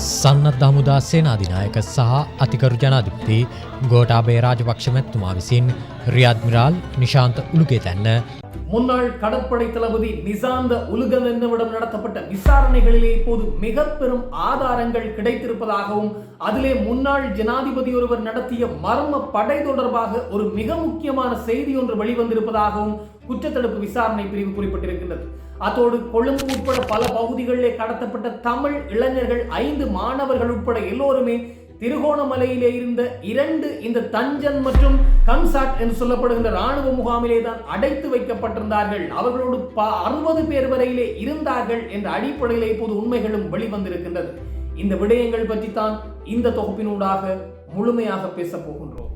සන්නත් හමුදා සේනාධිනායක සහ අතිකරු ජනාධිපති ගෝටාබේ රාජපක්ෂ මැත්තුමා විසින් රියද්මිරාල් නිශාන්ත උළුගේ තැන්න முன்னாள் கடற்படை தளபதி நிசாந்த உலுகன் என்னவிடம் நடத்தப்பட்ட விசாரணைகளிலே இப்போது மிக பெரும் ஆதாரங்கள் கிடைத்திருப்பதாகவும் அதிலே முன்னாள் ஜனாதிபதி ஒருவர் நடத்திய மர்ம படை தொடர்பாக ஒரு மிக முக்கியமான செய்தி ஒன்று வெளிவந்திருப்பதாகவும் குற்றத்தடுப்பு விசாரணை பிரிவு குறிப்பிட்டிருக்கின்றது அத்தோடு கொழும்பு உட்பட பல பகுதிகளிலே கடத்தப்பட்ட தமிழ் இளைஞர்கள் ஐந்து மாணவர்கள் உட்பட எல்லோருமே திருகோணமலையிலே இருந்த இரண்டு இந்த தஞ்சன் மற்றும் கம்சாட் என்று சொல்லப்படுகின்ற ராணுவ முகாமிலே தான் அடைத்து வைக்கப்பட்டிருந்தார்கள். அவர்களோடு அறுபது பேர் வரையிலே இருந்தார்கள் என்ற அடிப்படையிலே இப்போது உண்மைகளும் வெளிவந்திருக்கின்றது. இந்த விடயங்கள் பற்றி தான் இந்த தொகுப்பினூடாக முழுமையாக பேசப் போகின்றோம்.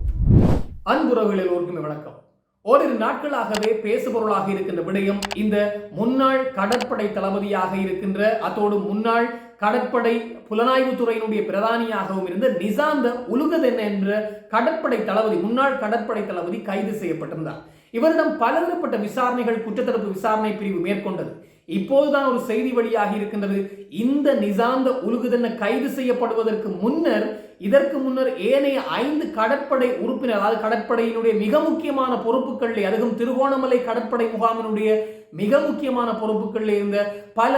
அன்புறவுகள் எல்லோருக்குமே வணக்கம். ஓரிரு நாட்களாகவே பேசுபொருளாக இருக்கின்ற விடயம் இந்த முன்னாள் கடற்படை தளபதியாக இருக்கின்ற அத்தோடு முன்னாள் கடற்படை புலனாய்வு துறையினுடைய பிரதானியாகவும் இருந்த நிசாந்த உலுகதென்ன என்ற கடற்படை தளபதி முன்னாள் கடற்படை தளபதி கைது செய்யப்பட்டிருந்தார். இவரிடம் பலதரப்பட்ட விசாரணைகள் குற்றத்தடுப்பு விசாரணை பிரிவு மேற்கொண்டது. இப்போதுதான் ஒரு செய்தி வழியாகி இருக்கின்றது. இந்த நிசாந்த உலுகுதென்ன கைது செய்யப்படுவதற்கு முன்னர் இதற்கு முன்னர் ஏனைய ஐந்து கடற்படை உறுப்பினர் அதாவது கடற்படையினுடைய மிக முக்கியமான பொறுப்புகளில் அதுவும் திருகோணமலை கடற்படை முகாமினுடைய மிக முக்கியமான பொறுப்புகளில் இருந்த பல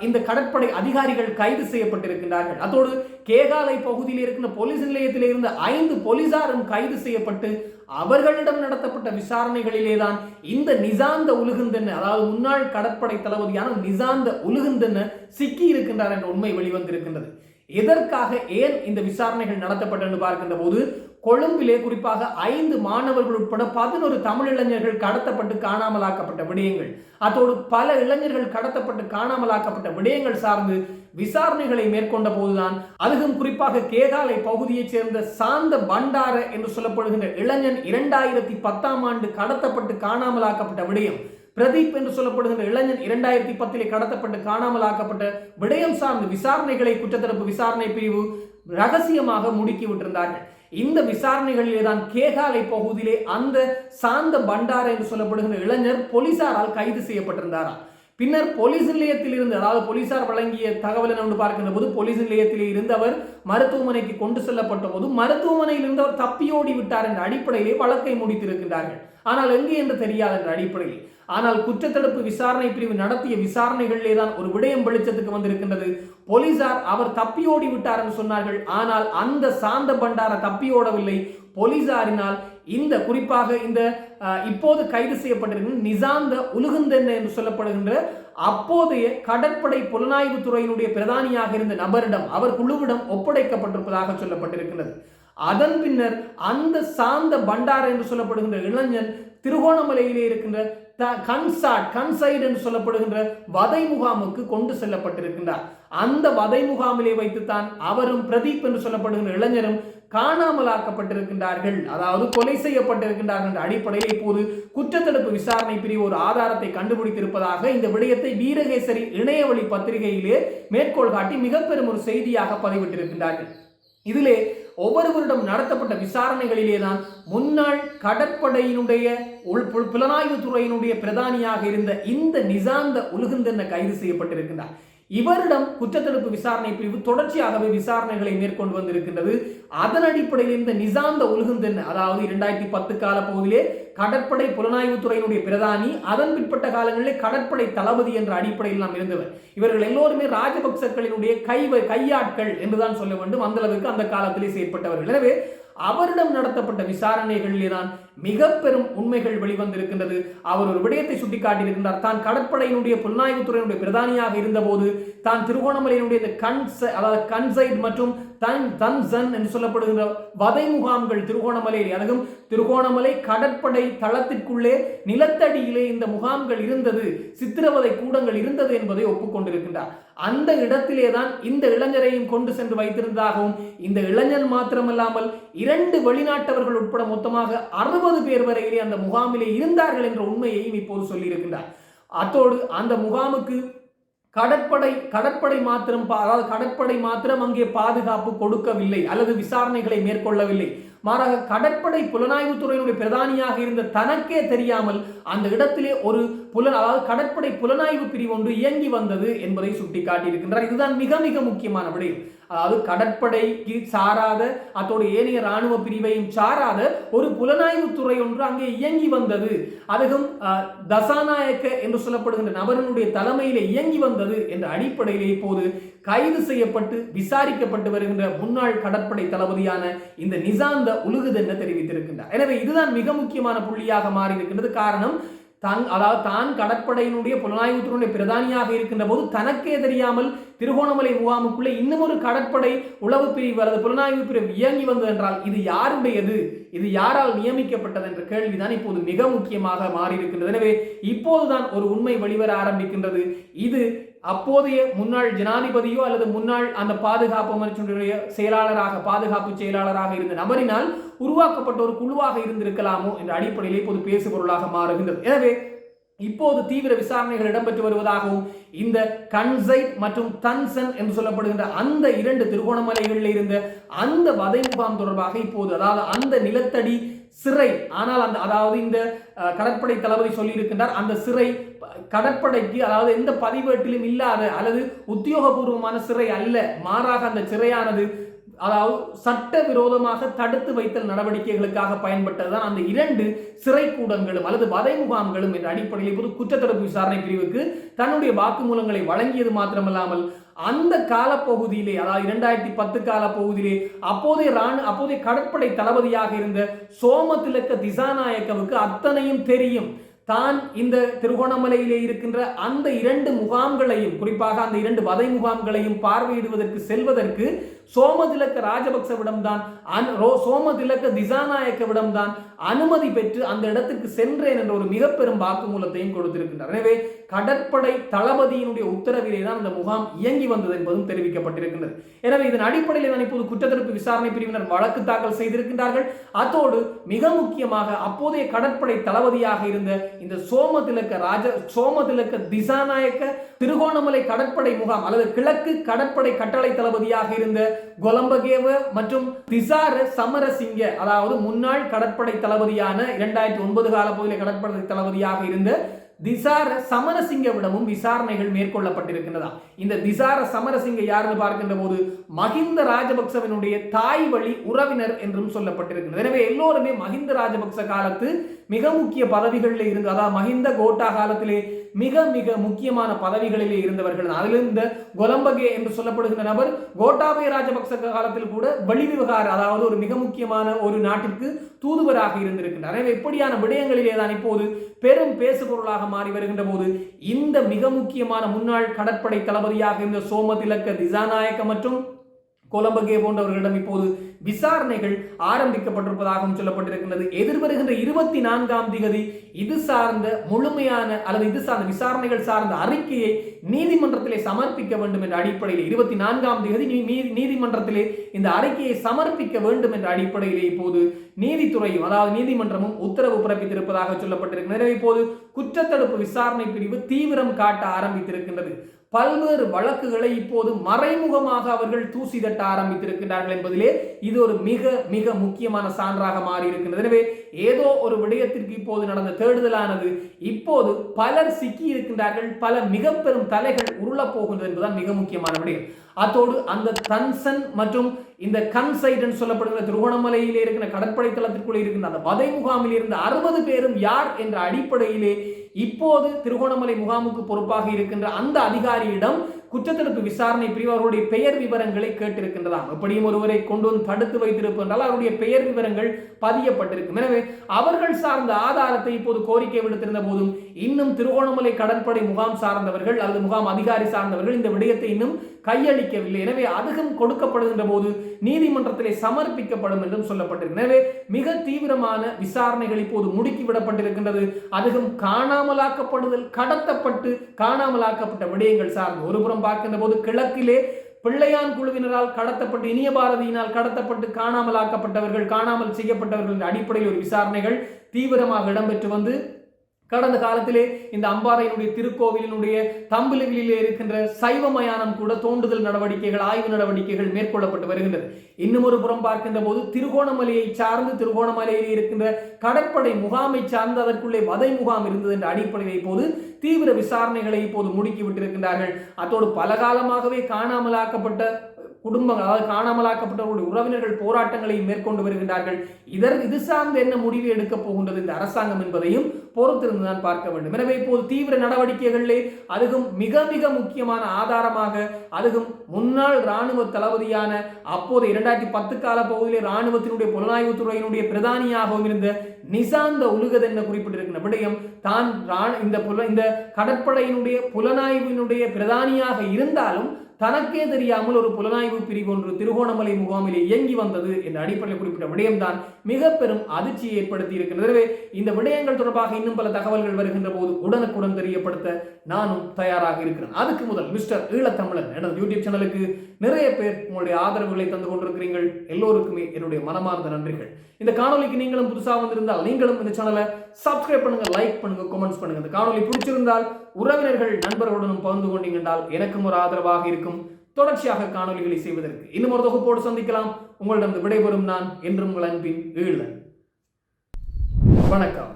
இந்த கடற்படை அதிகாரிகள் கைது செய்யப்பட்டிருக்கின்றார்கள். அதோடு கேகாலை பகுதியில் இருக்கின்ற போலீஸ் நிலையத்தில் இருந்த ஐந்து போலீசாரும் கைது செய்யப்பட்டு அவர்களிடம் நடத்தப்பட்ட விசாரணைகளிலே தான் இந்த நிசாந்த உலுகுந்தன் அதாவது முன்னாள் கடற்படை தளபதியான நிசாந்த உலுகுந்தன் சிக்கி இருக்கின்றார் என்ற உண்மை வெளிவந்திருக்கின்றது. எதற்காக ஏன் இந்த விசாரணைகள் நடத்தப்பட்டது பார்க்கின்ற போது கொழும்பிலே குறிப்பாக ஐந்து மாணவர்கள் உட்பட பதினொரு தமிழ் இளைஞர்கள் கடத்தப்பட்டு காணாமலாக்கப்பட்ட விடயங்கள். அதோடு பல இளைஞர்கள் கடத்தப்பட்டு காணாமலாக்கப்பட்ட விடயங்கள் சார்ந்து விசாரணைகளை மேற்கொண்ட போதுதான் அதுவும் குறிப்பாக கேகாலை பகுதியைச் சேர்ந்த சாந்த பண்டார என்று சொல்லப்படுகின்ற இளைஞன் இரண்டாயிரத்தி பத்தாம் ஆண்டு கடத்தப்பட்டு காணாமலாக்கப்பட்ட விடயம். பிரதீப் என்று சொல்லப்படுகின்ற இளைஞன் இரண்டாயிரத்தி பத்திலே கடத்தப்பட்டு காணாமல் ஆக்கப்பட்ட விடயம் சார்ந்த விசாரணைகளை குற்றத்தடுப்பு விசாரணை பிரிவு ரகசியமாக முடுக்கி விட்டிருந்தார்கள். இந்த விசாரணைகளிலே தான் கேகாலை பகுதியிலே அந்த சாந்த பண்டார என்று சொல்லப்படுகின்ற இளைஞர் போலீசாரால் கைது செய்யப்பட்டிருந்தாரா பின்னர் போலீஸ் நிலையத்தில் இருந்து அதாவது போலீசார் வழங்கிய தகவல் என்று பார்க்கின்ற போது போலீஸ் நிலையத்தில் இருந்தவர் மருத்துவமனைக்கு கொண்டு செல்லப்பட்ட போது மருத்துவமனையில் இருந்தவர் தப்பியோடி விட்டார் என்ற அடிப்படையிலே வழக்கை முடித்திருக்கின்றார்கள். ஆனால் எங்கே என்று தெரியாது என்ற அடிப்படையில். ஆனால் குற்றத்தடுப்பு விசாரணை பிரிவு நடத்திய விசாரணைகளிலே தான் ஒரு விடயம் வெளிச்சத்துக்கு வந்திருக்கின்றது. போலீசார் அவர் தப்பியோடி விட்டார் என்று சொன்னார்கள். ஆனால் அந்த சாந்த பண்டார தப்பியோடவில்லை. போலீசாரினால் இந்த குறிப்பாக இந்த இப்போது கைது செய்யப்பட்டிருக்கும் நிசாந்த உலுகுந்தென்ன என்று சொல்லப்படுகின்ற அப்போதைய கடற்படை புலனாய்வு துறையினுடைய பிரதானியாக இருந்த நபரிடம் அவர் குழுவிடம் ஒப்படைக்கப்பட்டிருப்பதாக சொல்லப்பட்டிருக்கிறது அதன் பின்னர் அந்த சாந்த பண்டார என்று சொல்லப்படுகின்ற இளைஞன் திருகோணமலையிலே இருக்கின்ற த கன்சாட் கன்சைட் என்று சொல்லப்படுகின்ற வதை முகாமுக்கு கொண்டு செல்லப்பட்டிருக்கின்றார். அந்த வதை முகாமிலே வைத்துத்தான் அவரும் பிரதீப் என்று சொல்லப்படுகின்ற இளைஞரும் காணாமலாக்கப்பட்டிருக்கின்றார்கள். அதாவது கொலை செய்யப்பட்டிருக்கின்றார்கள் என்ற அடிப்படையில் இப்போது குற்றத்தடுப்பு விசாரணை பிரிவு ஒரு ஆதாரத்தை கண்டுபிடித்திருப்பதாக இந்த விடயத்தை வீரகேசரி இணையவழி பத்திரிகையிலே மேற்கோள் காட்டி மிக பெரும் ஒரு செய்தியாக பதிவிட்டிருக்கின்றார்கள். இதிலே ஒவ்வொருவரிடம் நடத்தப்பட்ட விசாரணைகளிலே தான் முன்னாள் கடற்படையினுடைய உள் புலனாய்வு துறையினுடைய பிரதானியாக இருந்த இந்த நிசாந்த உலுகுந்தென்ன கைது செய்யப்பட்டிருக்கின்றார். இவரிடம் குற்றத்தடுப்பு விசாரணை பிரிவு தொடர்ச்சியாகவே விசாரணைகளை மேற்கொண்டு வந்திருக்கின்றது. அதன் அடிப்படையில் இந்த நிசாந்த உலகுந்தன் அதாவது இரண்டாயிரத்தி பத்து கால பகுதியிலே கடற்படை புலனாய்வு துறையினுடைய பிரதானி அதன் பிற்பட்ட காலங்களிலே கடற்படை தளபதி என்ற அடிப்படையில் நாம் இருந்தவர். இவர்கள் எல்லோருமே ராஜபக்சர்களினுடைய கை கையாட்கள் என்றுதான் சொல்ல வேண்டும். அந்த அளவுக்கு அந்த காலத்திலே செயற்பட்டவர்கள். எனவே அவரிடம் நடத்தப்பட்ட விசாரணைகளிலே தான் மிக பெரும் உண்மைகள் வெளிவந்திருக்கின்றது. அவர் ஒரு விடயத்தை சுட்டிக்காட்டியிருக்கின்றார். தான் கடற்படையினுடைய புலனாய்வுத்துறையினுடைய பிரதானியாக இருந்தபோது தான் திருகோணமலையினுடைய இந்த கன்ச அதாவது கன்சைட் மற்றும் தன் தன்சன் என்று சொல்லப்படுகின்ற வதை முகாம்கள் திருகோணமலையில். அதுவும் திருகோணமலை கடற்படை தளத்திற்குள்ளே நிலத்தடியிலே இந்த முகாம்கள் இருந்தது சித்திரவதை கூடங்கள் இருந்தது என்பதை ஒப்புக்கொண்டிருக்கின்றார். அந்த இடத்திலே தான் இந்த இளைஞரையும் கொண்டு சென்று வைத்திருந்ததாகவும் இந்த இளைஞர் மாத்திரமல்லாமல் இரண்டு வெளிநாட்டவர்கள் உட்பட மொத்தமாக அறுபது பேர் வரையிலே அந்த முகாமிலே இருந்தார்கள் என்ற உண்மையையும் இப்போது சொல்லியிருக்கின்றார். அத்தோடு அந்த முகாமுக்கு கடற்படை கடற்படை மாத்திரம் அதாவது கடற்படை மாத்திரம் அங்கே பாதுகாப்பு கொடுக்கவில்லை அல்லது விசாரணைகளை மேற்கொள்ளவில்லை. மாறாக கடற்படை புலனாய்வுத்துறையினுடைய பிரதானியாக இருந்த தனக்கே தெரியாமல் அந்த இடத்திலே ஒரு புலன் அதாவது கடற்படை புலனாய்வு பிரிவு ஒன்று இயங்கி வந்தது என்பதை சுட்டிக்காட்டியிருக்கின்றார். இதுதான் மிக மிக முக்கியமான விடயம். அதாவது கடற்படைக்கு சாராத அத்தோடு ஏனைய ராணுவ பிரிவையும் சாராத ஒரு புலனாய்வு துறை ஒன்று அங்கே இயங்கி வந்தது. அதுவும் அஹ், தசாநாயக்க என்று சொல்லப்படுகின்ற நபரினுடைய தலைமையிலே இயங்கி வந்தது என்ற அடிப்படையிலே இப்போது கைது செய்யப்பட்டு விசாரிக்கப்பட்டு வருகின்ற முன்னாள் கடற்படை தளபதியான இந்த நிசாந்த உலுகுதென்ன தெரிவித்திருக்கின்றார். எனவே இதுதான் மிக முக்கியமான புள்ளியாக மாறி இருக்கின்றது காரணம் தன் அதாவது தான் கடற்படையினுடைய புலனாய்வுத்துறையுடைய பிரதானியாக இருக்கின்ற போது தனக்கே தெரியாமல் திருகோணமலை முகாமுக்குள்ளே இன்னும் ஒரு கடற்படை உளவு பிரிவு அல்லது புலனாய்வு பிரிவு இயங்கி வந்தது என்றால் இது யாருடையது? இது யாரால் நியமிக்கப்பட்டது என்ற கேள்விதான் இப்போது மிக முக்கியமாக மாறியிருக்கின்றது. எனவே இப்போதுதான் ஒரு உண்மை வெளிவர ஆரம்பிக்கின்றது. இது அப்போதைய முன்னாள் ஜனாதிபதியோ அல்லது முன்னாள் அந்த பாதுகாப்பு அமைச்சருடைய செயலாளராக பாதுகாப்பு செயலாளராக இருந்த நபரினால் உருவாக்கப்பட்ட ஒரு குழுவாக இருந்திருக்கலாமோ என்ற அடிப்படையில் இப்போது பேசுபொருளாக மாறுகின்றது. எனவே இப்போது தீவிர விசாரணைகள் இடம்பெற்று வருவதாகவும் இந்த கன்சைட் மற்றும் தன்சன் என்று சொல்லப்படுகின்ற அந்த இரண்டு திருகோணமலைகளில் இருந்த அந்த வதை முகாம் தொடர்பாக இப்போது அதாவது அந்த நிலத்தடி சிறை. ஆனால் அந்த அதாவது இந்த கடற்படை தளபதி சொல்லியிருக்கின்றார் அந்த சிறை கடற்படைக்கு அதாவது எந்த பதிவேட்டிலும் இல்லாத அல்லது உத்தியோகபூர்வமான சிறை அல்ல. மாறாக அந்த சிறையானது அதாவது சட்ட விரோதமாக தடுத்து வைத்தல் நடவடிக்கைகளுக்காக பயன்பட்டதுதான் அந்த இரண்டு சிறை கூடங்களும் அல்லது வதை முகாம்களும் என்ற அடிப்படையில் இப்போது குற்றத்தடுப்பு விசாரணை பிரிவுக்கு தன்னுடைய வாக்குமூலங்களை வழங்கியது மாத்திரமல்லாமல் அந்த காலப்பகுதியிலே அதாவது இரண்டாயிரத்தி பத்து காலப்பகுதியிலே அப்போதைய ராணு அப்போதைய கடற்படை தளபதியாக இருந்த சோமதிலக்க திசாநாயக்கவுக்கு அத்தனையும் தெரியும். தான் இந்த திருகோணமலையிலே இருக்கின்ற அந்த இரண்டு முகாம்களையும் குறிப்பாக அந்த இரண்டு வதை முகாம்களையும் பார்வையிடுவதற்கு செல்வதற்கு சோமதிலக்க ராஜபக்சவிடம்தான் அன்- ரோ- சோமதிலக்க திசாநாயக்கவிடம்தான் அனுமதி பெற்று அந்த இடத்துக்கு சென்றேன் என்ற ஒரு மிக பெரும் வாக்குமூலத்தையும் கொடுத்திருக்கின்றார். எனவே கடற்படை தளபதியினுடைய உத்தரவிலே தான் அந்த முகாம் இயங்கி வந்தது என்பதும் தெரிவிக்கப்பட்டிருக்கின்றது. எனவே இதன் அடிப்படையில் தான் இப்போது குற்றத்தடுப்பு விசாரணை பிரிவினர் வழக்கு தாக்கல் செய்திருக்கின்றார்கள். அதோடு மிக முக்கியமாக அப்போதைய கடற்படை தளபதியாக இருந்த இந்த சோமதிலக்க ராஜ சோமதிலக்க திசாநாயக்க திருகோணமலை கடற்படை முகாம் அல்லது கிழக்கு கடற்படை கட்டளை தளபதியாக இருந்த கொலம்பகேவ மற்றும் திசார சமரசிங்க அதாவது முன்னாள் கடற்படை தளபதியான இரண்டாயிரத்தி ஒன்பது கால பகுதியில் கடற்படை தளபதியாக இருந்த திசார சமரசிங்கவிடமும் விசாரணைகள் மேற்கொள்ளப்பட்டிருக்கின்றதா? இந்த திசார சமரசிங்க யாருன்னு பார்க்கின்ற போது மஹிந்த ராஜபக்சவனுடைய தாய் வழி உறவினர் என்றும் சொல்லப்பட்டிருக்கிறது எனவே எல்லோருமே மஹிந்த ராஜபக்ச காலத்து மிக முக்கிய பதவிகளில் இருந்து அதாவது மஹிந்த கோட்டா காலத்திலே மிக மிக முக்கியமான பதவிகளிலே இருந்தவர்கள் அதிலிருந்த கொலம்பகே என்று சொல்லப்படுகின்ற நபர் கோட்டாபய ராஜபக்ச காலத்தில் கூட வெளிவிவகார அதாவது ஒரு மிக முக்கியமான ஒரு நாட்டிற்கு தூதுவராக இருந்திருக்கின்றார். எனவே இப்படியான விடயங்களிலே தான் இப்போது பெரும் பேசுபொருளாக மாறி வருகின்ற போது இந்த மிக முக்கியமான முன்னாள் கடற்படை தளபதியாக இருந்த சோமதிலக்க திசாநாயக்க மற்றும் கொலம்பகே போன்றவர்களிடம் இப்போது விசாரணைகள் ஆரம்பிக்கப்பட்டிருப்பதாகவும் சொல்லப்பட்டிருக்கின்றது. எதிர்வருகின்ற இருபத்தி நான்காம் திகதி இது சார்ந்த முழுமையான அல்லது இது சார்ந்த விசாரணைகள் சார்ந்த அறிக்கையை நீதிமன்றத்திலே சமர்ப்பிக்க வேண்டும் என்ற அடிப்படையில் இருபத்தி நான்காம் திகதி நீதி- நீதிமன்றத்திலே இந்த அறிக்கையை சமர்ப்பிக்க வேண்டும் என்ற அடிப்படையிலே இப்போது நீதித்துறையும் அதாவது நீதிமன்றமும் உத்தரவு பிறப்பித்திருப்பதாக சொல்லப்பட்டிருக்கிறது. இப்போது குற்றத்தடுப்பு விசாரணை பிரிவு தீவிரம் காட்ட ஆரம்பித்திருக்கின்றது. பல்வேறு வழக்குகளை இப்போது மறைமுகமாக அவர்கள் தூசி தட்ட ஆரம்பித்திருக்கிறார்கள் என்பதிலே இது ஒரு மிக மிக முக்கியமான சான்றாக மாறி இருக்கின்றது எனவே ஏதோ ஒரு விடயத்திற்கு இப்போது நடந்த தேடுதலானது இப்போது பலர் சிக்கி இருக்கின்றார்கள் பல மிக பெரும் தலைகள் உருளப் போகின்றது என்பதுதான் மிக முக்கியமான விடயம். அத்தோடு அந்த தன்சன் மற்றும் இந்த கன்சைட் என்று சொல்லப்படுகிற திருகோணமலையிலே இருக்கிற கடற்படை தளத்திற்குள்ளே இருக்கின்ற அந்த வதை முகாமில் இருந்த அறுபது பேரும் யார் என்ற அடிப்படையிலே இப்போது திருகோணமலை முகாமுக்கு பொறுப்பாக இருக்கின்ற அந்த அதிகாரியிடம் குற்றத்தடுப்பு விசாரணை பிரிவு அவருடைய பெயர் விவரங்களை கேட்டிருக்கின்றதாம். எப்படியும் ஒருவரை கொண்டு வந்து தடுத்து வைத்திருப்பதால் அவருடைய பெயர் விவரங்கள் பதியப்பட்டிருக்கும். எனவே அவர்கள் சார்ந்த ஆதாரத்தை இப்போது கோரிக்கை விடுத்திருந்த போதும் இன்னும் திருகோணமலை கடற்படை முகாம் சார்ந்தவர்கள் அல்லது முகாம் அதிகாரி சார்ந்தவர்கள் இந்த விடயத்தை இன்னும் கையளிக்கவில்லை. எனவே அதுகம் கொடுக்கப்படுகின்ற போது நீதிமன்றத்திலே சமர்ப்பிக்கப்படும் என்றும் சொல்லப்பட்டிருக்கிறது எனவே மிக தீவிரமான விசாரணைகள் இப்போது முடுக்கி விடப்பட்டிருக்கின்றது. அதுவும் காணாமலாக்கப்படுதல் கடத்தப்பட்டு காணாமலாக்கப்பட்ட விடயங்கள் சார்ந்து ஒருபுறம் பார்க்கின்ற போது கிழக்கிலே பிள்ளையான் குழுவினரால் கடத்தப்பட்டு இனிய பாரதியினால் கடத்தப்பட்டு காணாமலாக்கப்பட்டவர்கள் காணாமல் செய்யப்பட்டவர்களின் அடிப்படையில் ஒரு விசாரணைகள் தீவிரமாக இடம்பெற்று வந்து கடந்த காலத்திலே இந்த அம்பாறையினுடைய திருக்கோவிலினுடைய தம்பிலிகளிலே இருக்கின்ற சைவ மயானம் கூட தோண்டுதல் நடவடிக்கைகள் ஆய்வு நடவடிக்கைகள் மேற்கொள்ளப்பட்டு வருகின்றது. இன்னும் ஒரு புறம் பார்க்கின்ற போது திருகோணமலையை சார்ந்து திருகோணமலையில் இருக்கின்ற கடற்படை முகாமை சார்ந்து அதற்குள்ளே வதை முகாம் இருந்தது என்ற அடிப்படையில் இப்போது தீவிர விசாரணைகளை இப்போது முடுக்கி விட்டிருக்கின்றார்கள். அத்தோடு பல காலமாகவே காணாமலாக்கப்பட்ட குடும்பங்கள் அதாவது காணாமலாக்கப்பட்டவர்களுடைய உறவினர்கள் போராட்டங்களை மேற்கொண்டு வருகின்றார்கள். இதர் இது சார்ந்து என்ன முடிவு எடுக்கப் போகின்றது இந்த அரசாங்கம் என்பதையும் பொறுத்திருந்து தான் பார்க்க வேண்டும். எனவே இப்போது தீவிர நடவடிக்கைகளிலே அதுவும் மிக மிக முக்கியமான ஆதாரமாக அதுவும் முன்னாள் இராணுவ தளபதியான அப்போது இரண்டாயிரத்தி பத்து கால பகுதியிலே இராணுவத்தினுடைய புலனாய்வு துறையினுடைய பிரதானியாகவும் இருந்த நிசாந்த உலுகத் என்ன குறிப்பிட்டிருக்கிற விடயம் தான் இந்த புல இந்த கடற்படையினுடைய புலனாய்வினுடைய பிரதானியாக இருந்தாலும் தனக்கே தெரியாமல் ஒரு புலனாய்வு பிரிவு ஒன்று திருகோணமலை முகாமிலே இயங்கி வந்தது என்ற அடிப்படையில் குறிப்பிட்ட விடயம்தான் மிக பெரும் அதிர்ச்சியை ஏற்படுத்தி இருக்கின்றது. இந்த விடயங்கள் தொடர்பாக இன்னும் பல தகவல்கள் வருகின்ற போது உடனுக்குடன் தெரியப்படுத்த நானும் தயாராக இருக்கிறேன். அதுக்கு முதல் மிஸ்டர் ஈழத்தமிழன் எனது யூடியூப் சேனலுக்கு நிறைய பேர் உங்களுடைய ஆதரவுகளை தந்து கொண்டிருக்கிறீர்கள். எல்லோருக்குமே என்னுடைய மனமார்ந்த நன்றிகள். இந்த காணொலிக்கு நீங்களும் புதுசாக வந்திருந்தால் நீங்களும் இந்த சேனலை சப்ஸ்கிரைப் பண்ணுங்க லைக் பண்ணுங்க கமெண்ட்ஸ் பண்ணுங்க. இந்த காணொலி பிடிச்சிருந்தால் உறவினர்கள் நண்பர்களுடனும் பகிர்ந்து கொண்டீங்கன்றால் எனக்கும் ஒரு ஆதரவாக இருக்கும். தொடர்ச்சியாக காணொலிகளை செய்வதற்கு இன்னும் ஒரு தொகுப்போடு சந்திக்கலாம். உங்களிடம் விடைபெறும் நான் என்றும் உங்கள் அன்பின் ஈழன். வணக்கம்.